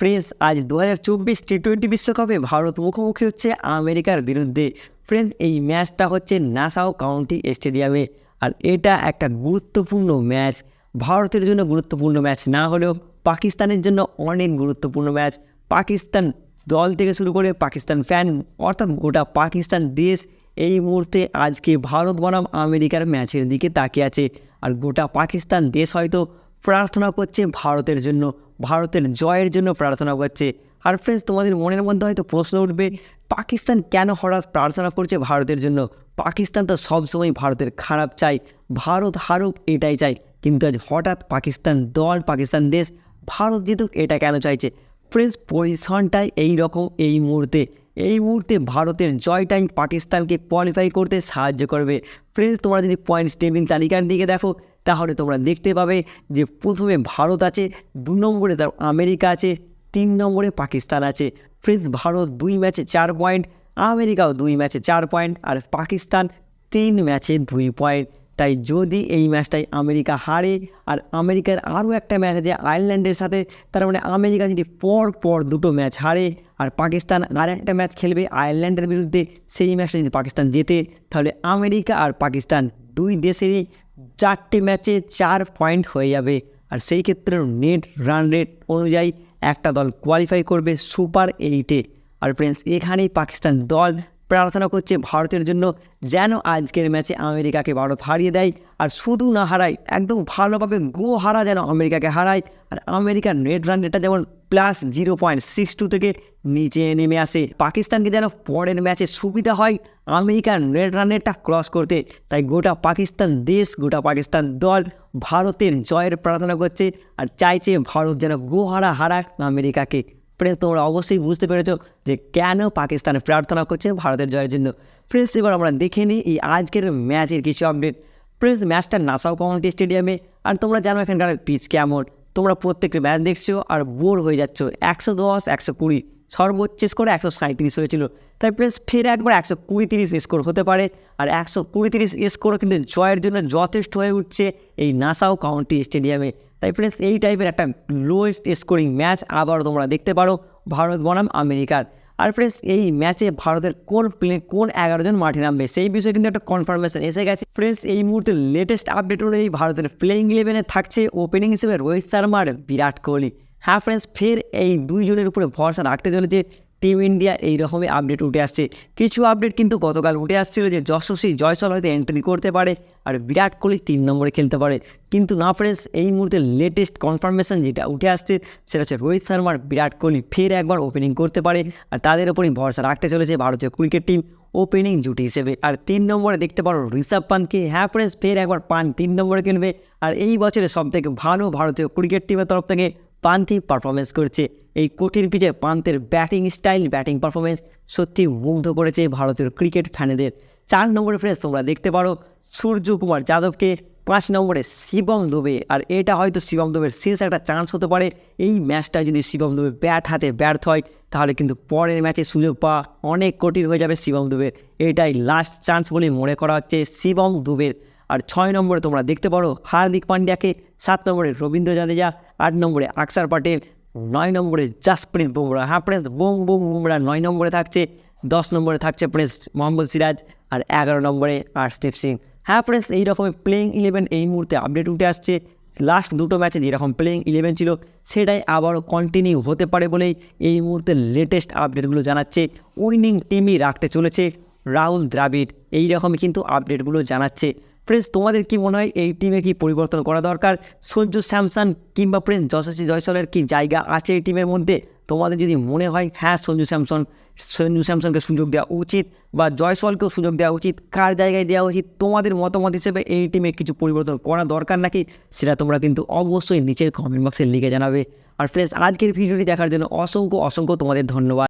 Friends আজ দু হাজার চব্বিশ টি টোয়েন্টি বিশ্বকাপে ভারত মুখোমুখি হচ্ছে আমেরিকার বিরুদ্ধে। ফ্রেন্ডস এই ম্যাচটা হচ্ছে নাসাও কাউন্টি স্টেডিয়ামে। আর এটা একটা গুরুত্বপূর্ণ ম্যাচ। ভারতের জন্য গুরুত্বপূর্ণ ম্যাচ না হলেও পাকিস্তানের জন্য অনেক গুরুত্বপূর্ণ ম্যাচ। পাকিস্তান দল থেকে শুরু করে পাকিস্তান ফ্যান অর্থাৎ গোটা পাকিস্তান দেশ এই মুহূর্তে আজকে ভারত বনাম আমেরিকার ম্যাচের দিকে তাকিয়ে আছে। আর গোটা পাকিস্তান দেশ হয়তো প্রার্থনা করছে ভারতের জন্য, ভারতের জয়ের জন্য প্রার্থনা করছে। আর ফ্রেন্ডস তোমাদের মনের মধ্যে হয়তো প্রশ্ন উঠবে, পাকিস্তান কেন হঠাৎ প্রার্থনা করছে ভারতের জন্য? পাকিস্তান তো সবসময় ভারতের খারাপ চাই, ভারত হারুক এটাই চাই। কিন্তু আজ হঠাৎ পাকিস্তান দল, পাকিস্তান দেশ, ভারত জিতুক এটা কেন চাইছে? ফ্রেন্ডস পজিশনটাই এই রকম এই মুহূর্তে। এই মুহূর্তে ভারতের জয়টাই পাকিস্তানকে কোয়ালিফাই করতে সাহায্য করবে। ফ্রেন্ডস তোমরা যদি পয়েন্টস টেবিল তালিকার দিকে দেখো তাহলে তোমরা দেখতে পাবে যে প্রথমে ভারত আছে, দু নম্বরে তার আমেরিকা আছে, তিন নম্বরে পাকিস্তান আছে। ফ্রেন্ডস ভারত দুই ম্যাচে চার পয়েন্ট আমেরিকাও দুই ম্যাচে চার পয়েন্ট আর পাকিস্তান তিন ম্যাচে দুই পয়েন্ট তাই যদি এই ম্যাচটাই আমেরিকা হারে, আর আমেরিকার আরও একটা ম্যাচ আছে আয়ারল্যান্ডের সাথে, তার মানে আমেরিকা যদি পর পর দুটো ম্যাচ হারে, আর পাকিস্তান আর একটা ম্যাচ খেলবে আয়ারল্যান্ডের বিরুদ্ধে, সেই ম্যাচটা যদি পাকিস্তান জেতে, তাহলে আমেরিকা আর পাকিস্তান দুই দেশেরই চারটে ম্যাচে চার পয়েন্ট হয়ে যাবে। আর সেই ক্ষেত্রে নেট রান রেট অনুযায়ী একটা দল কোয়ালিফাই করবে সুপার এইটে আর ফ্রেন্ডস এখানেই পাকিস্তান দল প্রার্থনা করছে ভারতের জন্য যেন আজকের ম্যাচে আমেরিকাকে ভারত হারিয়ে দেয়। আর শুধু না হারায়, একদম ভালোভাবে গো হারা যেন আমেরিকাকে হারায়। আর আমেরিকার নেট রান রেটটা যেমন plus zero point six two থেকে নিচে নেমে আসে। পাকিস্তানকে যেন পরের ম্যাচে সুবিধা হয়, আমেরিকার নেট রান রেটটা ক্রস করতে। তাই গোটা পাকিস্তান দেশ, গোটা পাকিস্তান দল ভারতের জয়ের প্রার্থনা করছে। আর চাইছে ভারত যেন গো হারা হারাক আমেরিকাকে। ফ্রেন্ডস তোমরা অবশ্যই বুঝতে পেরেছ যে কেন পাকিস্তান প্রার্থনা করছে ভারতের জয়ের জন্য। ফ্রেন্ডস এবার আমরা দেখে নিই এই আজকের ম্যাচের কিছু আপডেট ফ্রেন্ডস ম্যাচটা নাসাও কমিউনিটি স্টেডিয়ামে আর তোমরা জানো এখানকার পিচ কেমন। তোমরা প্রত্যেকটা ম্যাচ দেখছ আর বোর হয়ে যাচ্ছ। একশো দশ, একশো কুড়ি। সর্বোচ্চ স্কোর একশো সাঁত্রিশ হয়েছিল। তাই প্রেস ফের একবার একশো কুড়ি তিরিশ স্কোর হতে পারে। আর একশো কুড়ি তিরিশ স্কোরও কিন্তু জয়ের জন্য যথেষ্ট হয়ে উঠছে এই নাসাও কাউন্টি স্টেডিয়ামে তাই ফ্রেন্ডস এই টাইপের একটা লোয়েস্ট স্কোরিং ম্যাচ আবার তোমরা দেখতে পারো। ভারত বনাম আমেরিকার। আর ফ্রেন্ডস এই ম্যাচে ভারতের কোন প্লে কোন এগারো জন মাঠে নামবে? সেই বিষয়ে কিন্তু একটা কনফার্মেশন এসে গেছে। ফ্রেন্ডস এই মুহূর্তে লেটেস্ট আপডেট অনুযায়ী ভারতের প্লেইং ইলেভেনে থাকছে ওপেনিং হিসেবে রোহিত শর্মা আর বিরাট কোহলি। হ্যাঁ ফ্রেন্ডস ফের এই দুইজনের উপরে ভরসা রাখতে চলেছে টিম ইন্ডিয়া এই রকমই আপডেট উঠে আসছে। কিছু আপডেট কিন্তু গতকাল উঠে আসছিল যে যশস্বী জয়সল হয়তো এন্ট্রি করতে পারে আর বিরাট কোহলি তিন নম্বরে খেলতে পারে। কিন্তু না ফ্রেন্ডস এই মুহূর্তে লেটেস্ট কনফার্মেশন যেটা উঠে আসছে সেটা হচ্ছে রোহিত শর্মার বিরাট কোহলি ফের একবার ওপেনিং করতে পারে আর তাদের ওপরই ভরসা রাখতে চলেছে ভারতীয় ক্রিকেট টিম ওপেনিং জুটি হিসেবে। আর তিন নম্বরে দেখতে পারো ঋষভ পান্তকে হ্যাঁ ফ্রেন্ডস ফের একবার পান তিন নম্বরে খেলবে আর এই বছরে সবথেকে ভালো ভারতীয় ক্রিকেট টিমের তরফ থেকে পান্থি পারফরমেন্স করছে। এই কঠিন পিচে পান্তের ব্যাটিং স্টাইল ব্যাটিং পারফরমেন্স সত্যি মুগ্ধ করেছে ভারতের ক্রিকেট ফ্যানেদের চার নম্বরে ফ্রেন্ডস তোমরা দেখতে পারো সূর্য কুমার যাদবকে পাঁচ নম্বরে শিবম দুবে। আর এটা হয়তো শিবম দুবের শেষ একটা চান্স হতে পারে। এই ম্যাচটা যদি শিবম দুবে ব্যাট হাতে ব্যর্থ হয়, তাহলে কিন্তু পরের ম্যাচে সুযোগ পাওয়া অনেক কঠিন হয়ে যাবে শিবম দুবের। এটাই লাস্ট চান্স বলে মনে করা হচ্ছে শিবম দুবের। আর ছয় নম্বরে তোমরা দেখতে পারো হার্দিক পান্ডিয়াকে, সাত নম্বরে রবীন্দ্র জাদেজা, আট নম্বরে আকসার পাটেল নয় নম্বরে জাসপ্রীত বুমরা হ্যাঁ প্রিন্স, বুম বুম বুমরা নয় নম্বরে থাকছে, দশ নম্বরে থাকছে প্রিন্স মোহাম্মদ সিরাজ আর এগারো নম্বরে আর্শদীপ সিং। হ্যাঁ প্রিন্স এই রকমের প্লেইং ইলেভেন এই মুহূর্তে আপডেট উঠে আসছে। লাস্ট দুটো ম্যাচে যেরকম প্লেইং ইলেভেন ছিল, সেটাই আবারও কন্টিনিউ হতে পারে বলেই এই মুহূর্তে লেটেস্ট আপডেটগুলো জানাচ্ছে। উইনিং টিমই রাখতে চলেছে। রাহুল, দ্রাবিড়, এই রকমই কিন্তু আপডেটগুলো জানাচ্ছে। ফ্রেন্ডস তোমাদের কি মনে হয় এই টিমে কি পরিবর্তন করা দরকার? সঞ্জু স্যামসন কিংবা প্রিন্স যশস্বী জয়সলের কি জায়গা আছে এই টিমের মধ্যে? তোমাদের যদি মনে হয় হ্যাঁ সঞ্জু স্যামসন সঞ্জু স্যামসনকে সুযোগ দেওয়া উচিত বা জয়সলকেও সুযোগ দেওয়া উচিত, কার জায়গায় দেওয়া উচিত, তোমাদের মতামত হিসেবে এই টিমে কিছু পরিবর্তন করা দরকার নাকি? সেটা তোমরা কিন্তু অবশ্যই নিচের কমেন্ট বক্সে লিখে জানাবে। আর ফ্রেন্ডস আজকের ভিডিওটি দেখার জন্য অসংখ্য অসংখ্য তোমাদের ধন্যবাদ।